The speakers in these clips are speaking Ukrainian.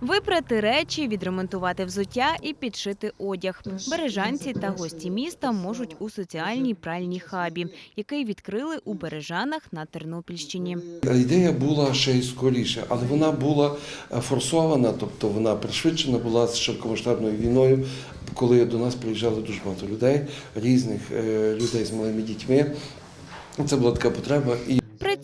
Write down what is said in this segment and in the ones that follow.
Випрати речі, відремонтувати взуття і підшити одяг. Бережанці та гості міста можуть у соціальній пральній хабі, який відкрили у Бережанах на Тернопільщині. Ідея була ще й скоріше, але вона була е, форсована, тобто вона пришвидшена була з широкомасштабною війною, коли до нас приїжджали дуже багато людей, різних е, людей з малими дітьми. Це була така потреба.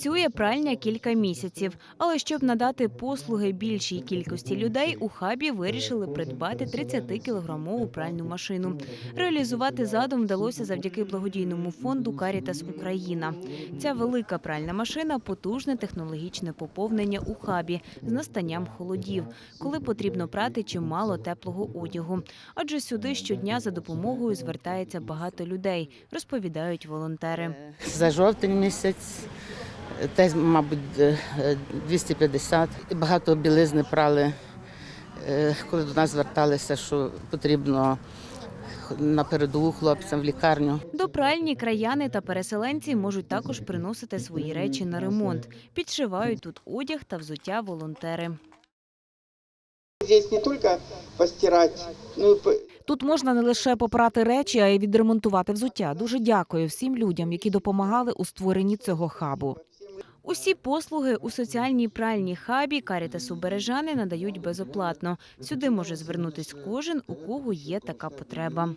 Працює пральня кілька місяців, але щоб надати послуги більшій кількості людей, у хабі вирішили придбати 30-кілограмову пральну машину. Реалізувати задум вдалося завдяки благодійному фонду Карітас Україна. Ця велика пральна машина потужне технологічне поповнення у хабі з настанням холодів, коли потрібно прати чимало теплого одягу. Адже сюди щодня за допомогою звертається багато людей, розповідають волонтери. За жовтень місяць десь, мабуть, е, 250. Багато білизни прали, е, коли до нас зверталися, що потрібно на передову хлопцям в лікарню. До пральні краяни та переселенці можуть також приносити свої речі на ремонт. Підшивають тут одяг та взуття волонтери. Здесь не только постирать, ну Тут можна не лише попрати речі, а й відремонтувати взуття. Дуже дякую всім людям, які допомагали у створенні цього хабу. Усі послуги у соціальній пральній хабі Карітасу Бережани надають безоплатно. Сюди може звернутись кожен, у кого є така потреба.